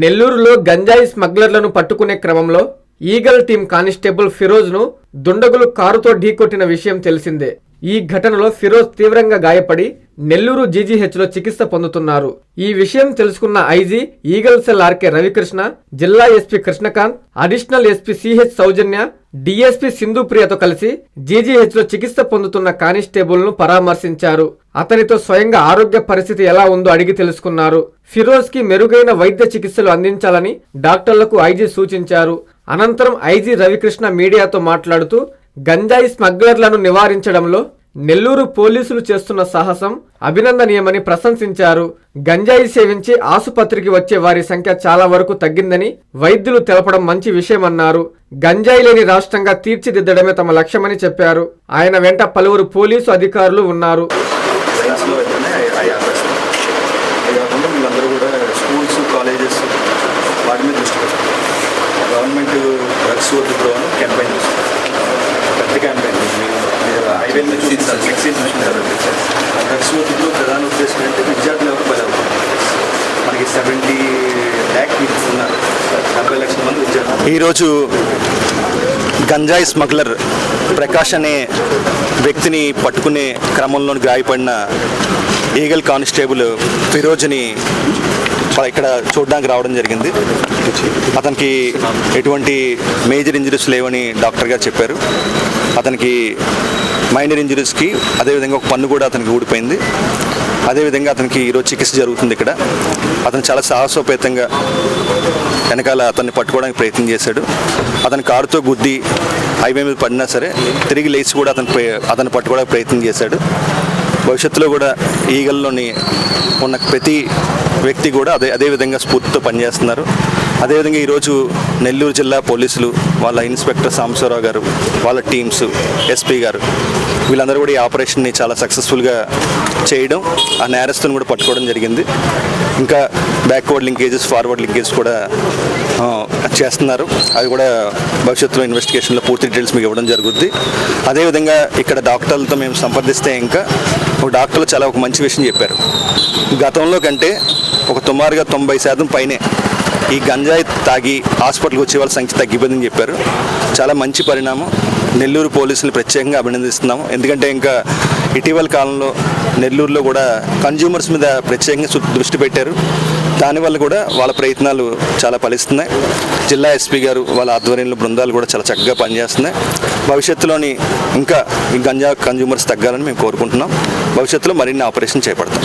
నెల్లూరులో గంజాయి స్మగ్లర్లను పట్టుకునే క్రమంలో ఈగల్ టీం కానిస్టేబుల్ ఫిరోజ్ను దుండగులు కారుతో ఢీకొట్టిన విషయం తెలిసిందే. ఈ ఘటనలో ఫిరోజ్ తీవ్రంగా గాయపడి నెల్లూరు జీజీహెచ్లో చికిత్స పొందుతున్నారు. ఈ విషయం తెలుసుకున్న IG eagle cell RK Ravikrishna జిల్లా SP Krishnakanth additional SP CH Soujanya DSP సింధుప్రియతో కలిసి జీజీహెచ్లో చికిత్స పొందుతున్న కానిస్టేబుల్ను పరామర్శించారు. అతనితో స్వయంగా ఆరోగ్య పరిస్థితి ఎలా ఉందో అడిగి తెలుసుకున్నారు. ఫిరోజ్కి మెరుగైన వైద్య చికిత్సలు అందించాలని డాక్టర్లకు ఐజీ సూచించారు. అనంతరం ఐజీ రవికృష్ణ మీడియాతో మాట్లాడుతూ గంజాయి స్మగ్లర్లను నివారించడంలో నెల్లూరు పోలీసులు చేస్తున్న సాహసం అభినందనీయమని ప్రశంసించారు. గంజాయి సేవించి ఆసుపత్రికి వచ్చే వారి సంఖ్య చాలా వరకు తగ్గిందని వైద్యులు తెలపడం మంచి విషయమన్నారు. గంజాయి లేని రాష్ట్రంగా తీర్చిదిద్దడమే తమ లక్ష్యమని చెప్పారు. ఆయన వెంట పలువురు పోలీసు అధికారులు ఉన్నారు లైన్స్లో వెళ్తేనే అవి ఆపేస్తాం అది కాకుండా వీళ్ళందరూ కూడా స్కూల్స్ కాలేజెస్ వాటి మీద దృష్టి పెట్టారు గవర్నమెంట్ డ్రగ్స్ వద్దు బ్రో అని క్యాంపెయిన్ చేస్తారు పెద్ద క్యాంపెయిన్. మీరు హైవే మీద చూపిస్తారు సెక్సీన్ డ్రగ్స్ వద్దు బ్రో ప్రధాన ఉద్దేశం అంటే విద్యార్థులు ఎవరు బలవుతారు మనకి సెవెంటీ ల్యాక్ పీపుల్స్ ఉన్నారు. డెబ్బై లక్షల మంది విద్యార్థులు. ఈరోజు గంజాయి స్మగ్లర్ ప్రకాష్ అనే వ్యక్తిని పట్టుకునే క్రమంలో గాయపడిన ఈగల్ కానిస్టేబుల్ ఫిరోజ్ని ఇక్కడ చూడడానికి రావడం జరిగింది. అతనికి ఎటువంటి మేజర్ ఇంజరీస్ లేవని డాక్టర్ గారు చెప్పారు. అతనికి మైనర్ ఇంజరీస్కి అదేవిధంగా ఒక పన్ను కూడా అతనికి ఊడిపోయింది. అదేవిధంగా అతనికి ఈరోజు చికిత్స జరుగుతుంది ఇక్కడ. అతను చాలా సాహసోపేతంగా వెనకాల అతన్ని పట్టుకోవడానికి ప్రయత్నం చేశాడు. అతని కారుతో గుద్ది హైవే మీద పడినా సరే తిరిగి లేచి కూడా అతను అతను పట్టుకోవడానికి ప్రయత్నం చేశాడు. భవిష్యత్తులో కూడా ఈగల్లోని ఉన్న ప్రతి వ్యక్తి కూడా అదే అదే విధంగా స్ఫూర్తితో పనిచేస్తున్నారు. అదేవిధంగా ఈరోజు నెల్లూరు జిల్లా పోలీసులు వాళ్ళ ఇన్స్పెక్టర్ సాంబశివరావు గారు వాళ్ళ టీమ్స్ ఎస్పీ గారు వీళ్ళందరూ కూడా ఈ ఆపరేషన్ని చాలా సక్సెస్ఫుల్గా చేయడం ఆ నేరస్తుని కూడా పట్టుకోవడం జరిగింది. ఇంకా బ్యాక్వర్డ్ లింకేజెస్ ఫార్వర్డ్ లింకేజెస్ కూడా చేస్తున్నారు. అవి కూడా భవిష్యత్తులో ఇన్వెస్టిగేషన్లో పూర్తి డీటెయిల్స్ మీకు ఇవ్వడం జరుగుద్ది. అదేవిధంగా ఇక్కడ డాక్టర్లతో మేము సంప్రదిస్తే ఇంకా ఒక డాక్టర్లు చాలా ఒక మంచి విషయం చెప్పారు. గతంలో కంటే ఒక సుమారుగా తొంభై శాతం పైనే ఈ గంజాయి తాగి హాస్పిటల్కి వచ్చే వాళ్ళ సంఖ్య తగ్గిపోయిందని చెప్పారు. చాలా మంచి పరిణామం. నెల్లూరు పోలీసులు ప్రత్యేకంగా అభినందిస్తున్నాము. ఎందుకంటే ఇంకా ఇటీవల కాలంలో నెల్లూరులో కూడా కన్జ్యూమర్స్ మీద ప్రత్యేకంగా దృష్టి పెట్టారు. దానివల్ల కూడా వాళ్ళ ప్రయత్నాలు చాలా ఫలిస్తున్నాయి. జిల్లా ఎస్పీ గారు వాళ్ళ ఆధ్వర్యంలో బృందాలు కూడా చాలా చక్కగా పనిచేస్తున్నాయి. భవిష్యత్తులోని ఇంకా గంజా కన్జ్యూమర్స్ తగ్గాలని మేము కోరుకుంటున్నాం. భవిష్యత్తులో మరిన్ని ఆపరేషన్ చేపడతాం.